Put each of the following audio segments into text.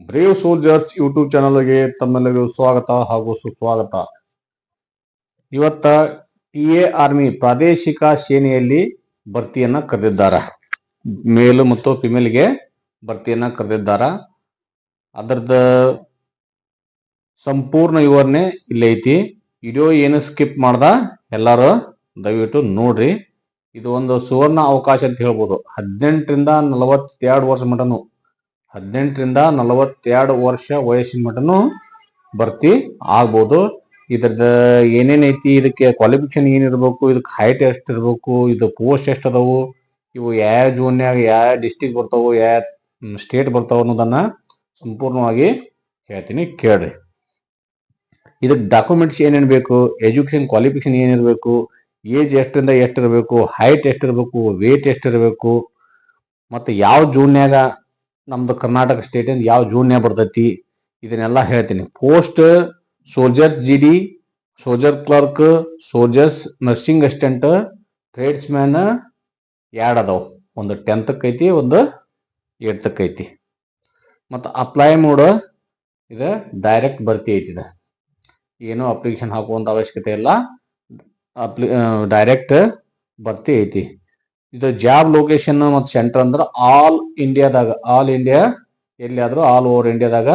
Brave soldiers YouTube ಚಾನಲ್ಗೆ ತಮ್ಮೆಲ್ಲರಿಗೂ ಸ್ವಾಗತ ಹಾಗೂ ಸುಸ್ವಾಗತ. ಇವತ್ತ ಟಿ ಎ ಆರ್ಮಿ ಪ್ರಾದೇಶಿಕ ಸೇನೆಯಲ್ಲಿ ಭರ್ತಿಯನ್ನ ಕರೆದಿದ್ದಾರೆ. ಮೇಲ್ ಮತ್ತು ಫಿಮೇಲ್ಗೆ ಭರ್ತಿಯನ್ನ ಕರೆದಿದ್ದಾರೆ. ಅದರದ ಸಂಪೂರ್ಣ ವಿವರಣೆ ಇಲ್ಲೇ ಐತಿ. ವಿಡಿಯೋ ಏನು ಸ್ಕಿಪ್ ಮಾಡ್ದ ಎಲ್ಲರೂ ದಯವಿಟ್ಟು ನೋಡ್ರಿ. ಇದು ಒಂದು ಸುವರ್ಣ ಅವಕಾಶ ಅಂತ ಹೇಳ್ಬೋದು. ಹದಿನೆಂಟರಿಂದ ನಲವತ್ತೆರಡು ವರ್ಷ ಮಟನು ಹದಿನೆಂಟರಿಂದ ನಲವತ್ತೆರಡು ವರ್ಷ ವಯಸ್ಸಿನ ಮಟನು ಭರ್ತಿ ಆಗ್ಬೋದು. ಇದ್ರದ ಏನೇನೈತಿ ಇದಕ್ಕೆ ಕ್ವಾಲಿಫಿಕೇಶನ್ ಏನಿರಬೇಕು ಇದಕ್ಕೆ ಹೈಟ್ ಎಷ್ಟು ಇರಬೇಕು, ಇದು ಪೋಸ್ಟ್ ಎಷ್ಟು ಅದಾವು, ಇವು ಯಾವ ಜೂನ್ಯಾಗ ಯಾವ ಡಿಸ್ಟಿಕ್ ಬರ್ತಾವು, ಯಾವ ಸ್ಟೇಟ್ ಬರ್ತಾವ ಅನ್ನೋದನ್ನ ಸಂಪೂರ್ಣವಾಗಿ ಹೇಳ್ತೀನಿ, ಕೇಳ್ರಿ. ಇದಕ್ಕೆ ಡಾಕ್ಯುಮೆಂಟ್ಸ್ ಏನೇನು ಬೇಕು ಎಜುಕೇಶನ್ ಕ್ವಾಲಿಫಿಕೇಶನ್ ಏನಿರಬೇಕು ಏಜ್ ಎಷ್ಟರಿಂದ ಎಷ್ಟಿರಬೇಕು ಹೈಟ್ ಎಷ್ಟಿರಬೇಕು ವೇಟ್ ಎಷ್ಟಿರಬೇಕು ಮತ್ತು ಯಾವ ಜೂನ್ಯಾಗ ನಮ್ದು ಕರ್ನಾಟಕ ಸ್ಟೇಟ್ ಯಾವ ಜೂನ್ಯಾಗ ಬರ್ತೈತಿ, ಇದನ್ನೆಲ್ಲ ಹೇಳ್ತೀನಿ. Post soldiers G D soldier clerk soldiers nursing assistant tradesman ಎರಡು ಅದಾವ. ಒಂದು ಟೆಂತ್ಕ್ ಐತಿ, ಒಂದು ಏಳ್ತಕ್ ಐತಿ. ಮತ್ತು ಅಪ್ಲೈ ಮೋಡ್ ಇದು ಡೈರೆಕ್ಟ್ ಭರ್ತಿ ಐತಿ ಇದು. ಏನು ಅಪ್ಲಿಕೇಶನ್ ಹಾಕುವಂತ ಅವಶ್ಯಕತೆ ಇಲ್ಲ. ಅಪ್ಲಿ ಡೈರೆಕ್ಟ್ ಭರ್ತಿ ಐತಿ. ಇದು ಜಾಬ್ ಲೊಕೇಶನ್ ಮತ್ತು ಸೆಂಟರ್ ಅಂದ್ರೆ ಆಲ್ ಇಂಡಿಯಾದಾಗ, ಆಲ್ ಇಂಡಿಯಾ ಎಲ್ಲಿಯಾದರೂ ಆಲ್ ಓವರ್ ಇಂಡಿಯಾದಾಗ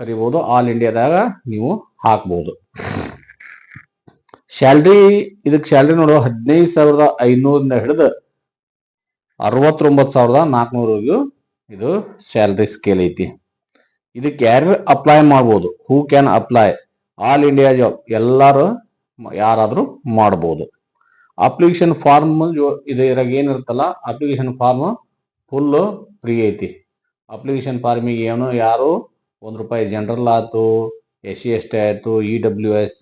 ಕರಿಬಹುದು ಆಲ್ ಇಂಡಿಯಾದಾಗ ನೀವು ಹಾಕ್ಬಹುದು ಸ್ಯಾಲ್ರಿ ಇದಕ್ಕೆ ಸ್ಯಾಲ್ರಿ ನೋಡುವ ಹದಿನೈದು ಸಾವಿರದ ಐನೂರಿಂದ ಹಿಡಿದು ಅರವತ್ತೊಂಬತ್ತು ಸಾವಿರದ ನಾಲ್ಕುನೂರವರೆಗೂ ಇದು ಸ್ಯಾಲ್ರಿ ಸ್ಕೇಲ್ ಐತಿ. ಇದಕ್ಕೆ ಯಾರು ಅಪ್ಲೈ ಮಾಡ್ಬೋದು, who can apply, all India job ಎಲ್ಲರೂ ಯಾರಾದರೂ ಮಾಡ್ಬೋದು. ಅಪ್ಲಿಕೇಶನ್ ಫಾರ್ಮ್ ಇದರಾಗ ಏನಿರುತ್ತಲ್ಲ ಅಪ್ಲಿಕೇಶನ್ ಫಾರ್ಮ್ ಫುಲ್ ಫ್ರೀ ಐತಿ. ಅಪ್ಲಿಕೇಶನ್ ಫಾರ್ಮಿಗೆ ಏನು, ಯಾರು ಒಂದು ರೂಪಾಯಿ ಜನರಲ್ ಆಯ್ತು ಎಸ್ ಸಿ ಎಸ್ ಟಿ ಆಯಿತು E W S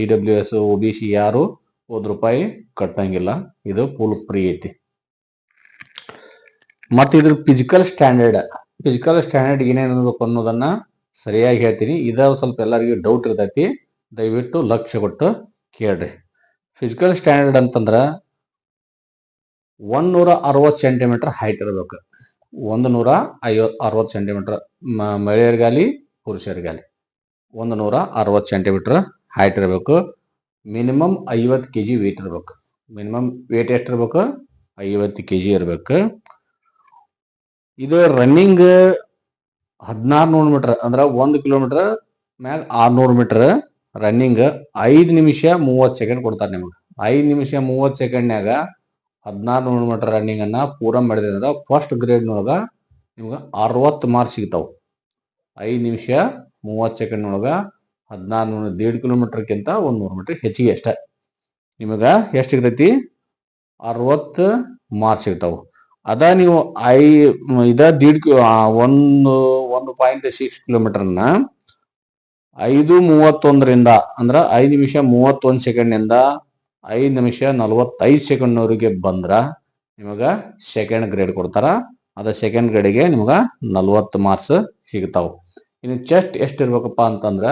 E W S O B C ಯಾರು ಒಂದು ರೂಪಾಯಿ ಕಟ್ಟಂಗಿಲ್ಲ ಇದು ಫುಲ್ ಫ್ರೀ ಐತಿ. ಮತ್ತು ಇದ್ರ ಫಿಸಿಕಲ್ ಸ್ಟ್ಯಾಂಡರ್ಡ್ ಫಿಸಿಕಲ್ ಸ್ಟ್ಯಾಂಡರ್ಡ್ ಏನೇನು ಅನ್ನೋದನ್ನ ಸರಿಯಾಗಿ ಹೇಳ್ತೀನಿ. ಇದ ಸ್ವಲ್ಪ ಎಲ್ಲರಿಗೂ ಡೌಟ್ ಇರ್ತೈತಿ. ದಯವಿಟ್ಟು ಲಕ್ಷ್ಯ ಕೊಟ್ಟು ಕೇಳ್ರಿ. ಫಿಸಿಕಲ್ ಸ್ಟ್ಯಾಂಡರ್ಡ್ ಅಂತಂದ್ರೆ ಒಂದೂರ ಅರವತ್ತು ಸೆಂಟಿಮೀಟರ್ ಹೈಟ್ ಇರಬೇಕು. ಒಂದು ನೂರ ಐವತ್ ಅರವತ್ತು ಸೆಂಟಿಮೀಟರ್ ಮಹಿಳೆಯರಿಗಾಲಿ ಪುರುಷರಿಗಾಲಿ ಒಂದು ನೂರ ಅರವತ್ತು ಸೆಂಟಿಮೀಟರ್ ಹೈಟ್ ಇರಬೇಕು. ಮಿನಿಮಮ್ ಐವತ್ತು ಕೆ ಜಿ ವೇಟ್ ಇರಬೇಕು. ಮಿನಿಮಮ್ ವೇಟ್ ಎಷ್ಟು ಇರಬೇಕು? ಐವತ್ತು ಕೆ ಜಿ ಇರಬೇಕು. ಇದು ರನ್ನಿಂಗ್ ಹದಿನಾರು ನೂರು ಮೀಟರ್ ಅಂದ್ರೆ ಒಂದು ಕಿಲೋಮೀಟರ್ ಮ್ಯಾಗ ಆರ್ನೂರು ಮೀಟರ್ ರನ್ನಿಂಗ್ ಐದು ನಿಮಿಷ ಮೂವತ್ತು ಸೆಕೆಂಡ್ ಕೊಡ್ತಾರೆ ನಿಮಗೆ. ಐದು ನಿಮಿಷ ಮೂವತ್ತು ಸೆಕೆಂಡ್ನಾಗ ಹದಿನಾರು ನೂರು ಮೀಟರ್ ರನ್ನಿಂಗ್ ಅನ್ನ ಪೂರ ಮಾಡಿದ್ರೆ ಫಸ್ಟ್ ಗ್ರೇಡ್ನೊಳಗ ನಿಮ್ಗೆ ಅರವತ್ತು ಮಾರ್ಕ್ಸ್ ಸಿಗ್ತಾವೆ. ಐದು ನಿಮಿಷ ಮೂವತ್ತು ಸೆಕೆಂಡ್ ಒಳಗ ಹದಿನಾರು ನೂರು ದೇಡ್ ಕಿಲೋಮೀಟರ್ಗಿಂತ ಒಂದು ನೂರು ಮೀಟರ್ ಹೆಚ್ಚಿಗೆ ಅಷ್ಟ. ನಿಮಗೆ ಎಷ್ಟು ಸಿಗ್ತೈತಿ? ಅರವತ್ತು ಮಾರ್ಕ್ಸ್ ಸಿಗ್ತಾವೆ. ಅದ ನೀವು ಐ, ಇದ ದೀಡ್ ಒಂದು ಒಂದು ಪಾಯಿಂಟ್ ಸಿಕ್ಸ್ ಕಿಲೋಮೀಟರ್ನ ಐದು ಮೂವತ್ತೊಂದರಿಂದ, ಅಂದ್ರ ಐದು ನಿಮಿಷ ಮೂವತ್ತೊಂದು ಸೆಕೆಂಡ್ನಿಂದ ಐದು ನಿಮಿಷ ನಲವತ್ತೈದು ಸೆಕೆಂಡ್ನವರೆಗೆ ಬಂದ್ರ ನಿಮಗ ಸೆಕೆಂಡ್ ಗ್ರೇಡ್ ಕೊಡ್ತಾರ. ಅದ ಸೆಕೆಂಡ್ ಗ್ರೇಡ್ಗೆ ನಿಮ್ಗ ನಲ್ವತ್ತು ಮಾರ್ಕ್ಸ್ ಸಿಗ್ತಾವ. ಇನ್ನು ಚೆಸ್ಟ್ ಎಷ್ಟು ಇರ್ಬೇಕಪ್ಪ ಅಂತಂದ್ರ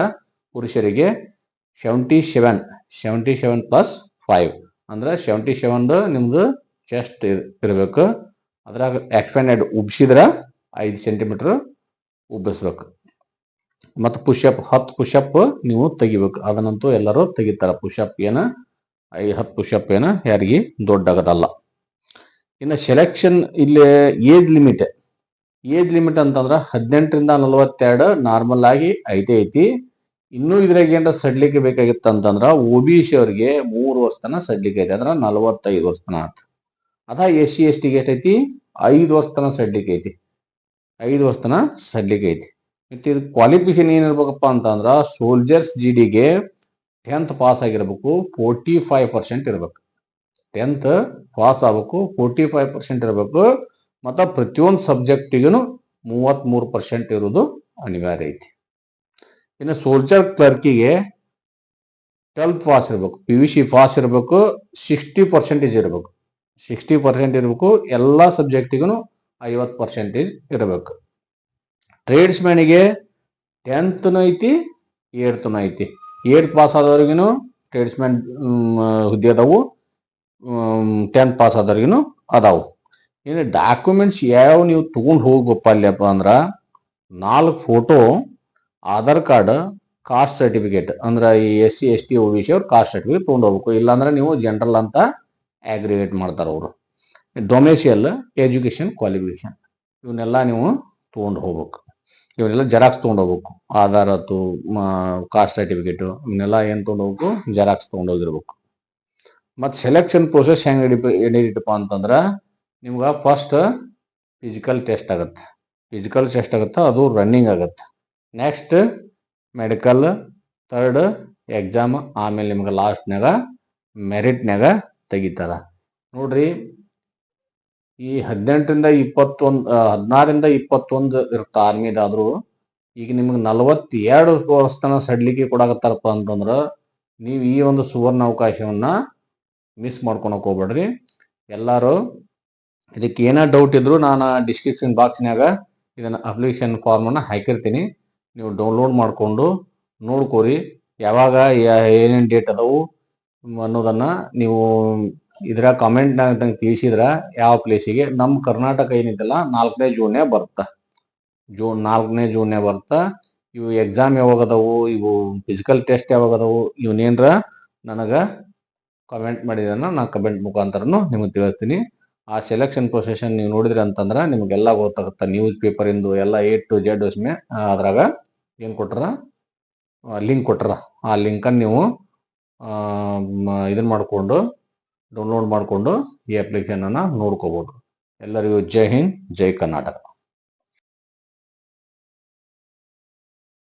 ಪುರುಷರಿಗೆ seventy seven seventy seven plus five ಅಂದ್ರೆ ಸೆವೆಂಟಿ ಸೆವೆನ್ ನಿಮ್ದು ಚೆಸ್ಟ್ ಇರಬೇಕು. ಅದ್ರಾಗ ಎಕ್ಸ್ಪೆಂಡೆಡ್ ಉಬ್ಸಿದ್ರ ಐದು ಸೆಂಟಿಮೀಟರ್ ಉಬ್ಬಿಸ್ಬೇಕು. ಮತ್ತು ಪುಷಪ್ ಹತ್ತು ಪುಷಪ್ ನೀವು ತೆಗಿಬೇಕು. ಅದನ್ನಂತೂ ಎಲ್ಲರೂ ತೆಗಿತಾರ. ಪುಷಪ್ ಏನ? ಐ ಹತ್ತು ಪುಷಪ್ ಏನ? ಯಾರಿಗೆ ದೊಡ್ಡಾಗದಲ್ಲ. ಇನ್ನು ಸೆಲೆಕ್ಷನ್ ಇಲ್ಲಿ ಏಜ್ ಲಿಮಿಟ್ ಏಜ್ ಲಿಮಿಟ್ ಅಂತಂದ್ರ ಹದಿನೆಂಟರಿಂದ ನಲವತ್ತೆರಡು ನಾರ್ಮಲ್ ಆಗಿ ಐತೆ ಐತಿ. ಇನ್ನೂ ಇದ್ರಾಗ ಏನಾರ ಸಡ್ಲಿಕ್ಕೆ ಬೇಕಾಗಿತ್ತು ಅಂತಂದ್ರ ಒ ಬಿ ಸಿ ಅವ್ರಿಗೆ ಮೂರು ವರ್ಷ ಸಡ್ಲಿಕ್ಕೆ ಐತಿ. ಅಂದ್ರ ನಲವತ್ತೈದು ವರ್ಷ ತನ ಆತ. ಅದ ಎಸ್ ಸಿ ಎಸ್ ಟಿಗೆ ಎಷ್ಟೈತಿ? ಐದು ವರ್ಷ ತನ ಸಡ್ಲಿಕ್ಕೆ ಐತಿ. ಐದು ವರ್ಷ ಸಡ್ಲಿಕ್ಕೆ ಐತಿ. ಮತ್ತೆ ಇದು ಕ್ವಾಲಿಫಿಕೇಶನ್ ಏನಿರ್ಬೇಕಪ್ಪ ಅಂತಂದ್ರ ಸೋಲ್ಜರ್ಸ್ ಜಿ ಡಿಗೆ ಟೆಂತ್ ಪಾಸ್ ಆಗಿರ್ಬೇಕು ಫೋರ್ಟಿ ಫೈವ್ ಪರ್ಸೆಂಟ್ ಇರ್ಬೇಕು. ಟೆಂತ್ ಪಾಸ್ ಆಗ್ಬೇಕು ಫೋರ್ಟಿ ಫೈವ್ ಪರ್ಸೆಂಟ್ ಇರಬೇಕು. ಮತ್ತು ಪ್ರತಿಯೊಂದು ಸಬ್ಜೆಕ್ಟಿಗೂ ಮೂವತ್ತ್ಮೂರು ಪರ್ಸೆಂಟ್ ಇರೋದು ಅನಿವಾರ್ಯ ಐತಿ. ಇನ್ನು ಸೋಲ್ಜರ್ ಕ್ಲರ್ಕಿಗೆ ಟ್ವೆಲ್ತ್ ಪಾಸ್ ಇರಬೇಕು ಪಿ ಯು ಸಿ ಪಾಸ್ ಇರಬೇಕು ಸಿಕ್ಸ್ಟಿ ಪರ್ಸೆಂಟೇಜ್ ಇರಬೇಕು. ಸಿಕ್ಸ್ಟಿ ಪರ್ಸೆಂಟ್ ಇರಬೇಕು, ಎಲ್ಲ ಸಬ್ಜೆಕ್ಟಿಗೂ ಐವತ್ತು ಪರ್ಸೆಂಟೇಜ್ ಇರಬೇಕು. ಟ್ರೇಡ್ಸ್ ಮ್ಯಾನಿಗೆ ಟೆಂತ್ನು ಐತಿ ಏಳ್ತ್ನು ಐತಿ. ಏಟ್ ಪಾಸ್ ಆದವ್ರಿಗೂ ಟ್ರೇಡ್ಸ್ ಮ್ಯಾನ್ ಹುದ್ದೆ ಅದಾವು. ಟೆಂತ್ ಪಾಸ್ ಆದವ್ರಿಗೂ ಅದಾವು. ಇನ್ನು ಡಾಕ್ಯುಮೆಂಟ್ಸ್ ಯಾವ ನೀವು ತೊಗೊಂಡು ಹೋಗಪ್ಪ ಅಲ್ಲಪ್ಪ ಅಂದ್ರೆ ನಾಲ್ಕು photo Aadhaar card caste certificate ಅಂದ್ರೆ ಈ S C, S T, O B C ಅವ್ರು ಕಾಸ್ಟ್ ಸರ್ಟಿಫಿಕೇಟ್ ತೊಗೊಂಡು ಹೋಗ್ಬೇಕು. ಇಲ್ಲಾಂದ್ರೆ ನೀವು ಜನರಲ್ ಅಂತ ಅಗ್ರಿಗೇಟ್ ಮಾಡ್ತಾರೆ ಅವರು. ಡೊಮೆಸಿಯಲ್ ಎಜುಕೇಷನ್ ಕ್ವಾಲಿಫಿಕೇಷನ್ ಇವನ್ನೆಲ್ಲ ನೀವು ತೊಗೊಂಡು ಹೋಗ್ಬೇಕು. ಇವನ್ನೆಲ್ಲ ಜೆರಾಕ್ಸ್ ತಗೊಂಡೋಗ್ಬೇಕು. ಆಧಾರ್ ಆಯ್ತು ಕಾಸ್ಟ್ ಸರ್ಟಿಫಿಕೇಟು ಇವನ್ನೆಲ್ಲ ಏನು ತೊಗೊಂಡು ಹೋಗ್ಬೇಕು ಜೆರಾಕ್ಸ್ ತೊಗೊಂಡೋಗಿರ್ಬೇಕು. ಮತ್ತು ಸೆಲೆಕ್ಷನ್ ಪ್ರೊಸೆಸ್ ಹೆಂಗೆ ಹಿಡಿಪ ಹಿಡಿದಿಟ್ಟಪ್ಪ ಅಂತಂದ್ರೆ, ನಿಮ್ಗೆ ಫಸ್ಟ್ ಫಿಸಿಕಲ್ ಟೆಸ್ಟ್ ಆಗುತ್ತೆ. ಫಿಸಿಕಲ್ ಟೆಸ್ಟ್ ಆಗುತ್ತೆ, ಅದು ರನ್ನಿಂಗ್ ಆಗುತ್ತೆ. ನೆಕ್ಸ್ಟ್ ಮೆಡಿಕಲ್ ಥರ್ಡ್ ಎಕ್ಸಾಮ್ ಆಮೇಲೆ ನಿಮ್ಗೆ ಲಾಸ್ಟ್ನಾಗ ಮೆರಿಟ್ನಾಗ ತೆಗಿತಾರ. ನೋಡ್ರಿ ಈ ಹದಿನೆಂಟರಿಂದ ಇಪ್ಪತ್ತೊಂದು ಹದಿನಾರಿಂದ ಇಪ್ಪತ್ತೊಂದು ಇರುತ್ತೆ ಆರ್ಮಿದಾದ್ರು ಈಗ ನಿಮ್ಗೆ ನಲವತ್ತೆರಡು ವರ್ಷ ತನಕ ಸಡ್ಲಿಕ್ಕೆ ಕೊಡಾಕತ್ತಾರಪ್ಪ ಅಂತಂದ್ರೆ ನೀವು ಈ ಒಂದು ಸುವರ್ಣ ಅವಕಾಶವನ್ನ ಮಿಸ್ ಮಾಡ್ಕೊಳಕ್ ಹೋಗ್ಬೇಡ್ರಿ. ಎಲ್ಲರೂ ಇದಕ್ಕೆ ಏನೇ ಡೌಟ್ ಇದ್ರು ನಾನು ಡಿಸ್ಕ್ರಿಪ್ಷನ್ ಬಾಕ್ಸ್ನಾಗ ಇದನ್ನ ಅಪ್ಲಿಕೇಶನ್ ಫಾರ್ಮನ್ನು ಹಾಕಿರ್ತೀನಿ. ನೀವು ಡೌನ್ಲೋಡ್ ಮಾಡಿಕೊಂಡು ನೋಡ್ಕೋರಿ. ಯಾವಾಗ ಏನೇನು ಡೇಟ್ ಅದಾವು ಅನ್ನೋದನ್ನು ನೀವು ಇದ್ರ ಕಾಮೆಂಟ್ನಾಗ ನಂಗೆ ತಿಳಿಸಿದ್ರ ಯಾವ ಪ್ಲೇಸಿಗೆ ನಮ್ಮ ಕರ್ನಾಟಕ ಏನಿದೆಲ್ಲ ನಾಲ್ಕನೇ ಜೂನ್ನೇ ಬರುತ್ತೆ. ಜೂನ್ ನಾಲ್ಕನೇ ಜೂನ್ನೇ ಬರುತ್ತೆ. ಇವು ಎಕ್ಸಾಮ್ ಯಾವಾಗ ಅದಾವು? ಇವು ಫಿಸಿಕಲ್ ಟೆಸ್ಟ್ ಯಾವಾಗ ಅದಾವು? ಇವನೇನ್ರ ನನಗೆ ಕಮೆಂಟ್ ಮಾಡಿದನ್ನ ನಾ ಕಮೆಂಟ್ ಮುಖಾಂತರನು ನಿಮಗೆ ತಿಳಿಸ್ತೀನಿ. ಆ ಸೆಲೆಕ್ಷನ್ ಪ್ರೊಸೆಷನ್ ನೀವು ನೋಡಿದ್ರಿ ಅಂತಂದ್ರೆ ನಿಮಗೆಲ್ಲ ಗೊತ್ತಾಗುತ್ತೆ. ನ್ಯೂಸ್ ಪೇಪರಿಂದು ಎಲ್ಲ ಎ ಟು ಜೆಡ್ ಒಸ್ಮೆ ಅದ್ರಾಗ ಏನು ಕೊಟ್ರ? ಲಿಂಕ್ ಕೊಟ್ರ. ಆ ಲಿಂಕನ್ನು ನೀವು ಇದನ್ನ ಮಾಡಿಕೊಂಡು ಡೌನ್ಲೋಡ್ ಮಾಡಿಕೊಂಡು ಈ ಅಪ್ಲಿಕೇಶನನ್ನು ನೋಡ್ಕೋಬೋದು. ಎಲ್ಲರಿಗೂ ಜೈ ಹಿಂದ್ ಜೈ ಕರ್ನಾಟಕ.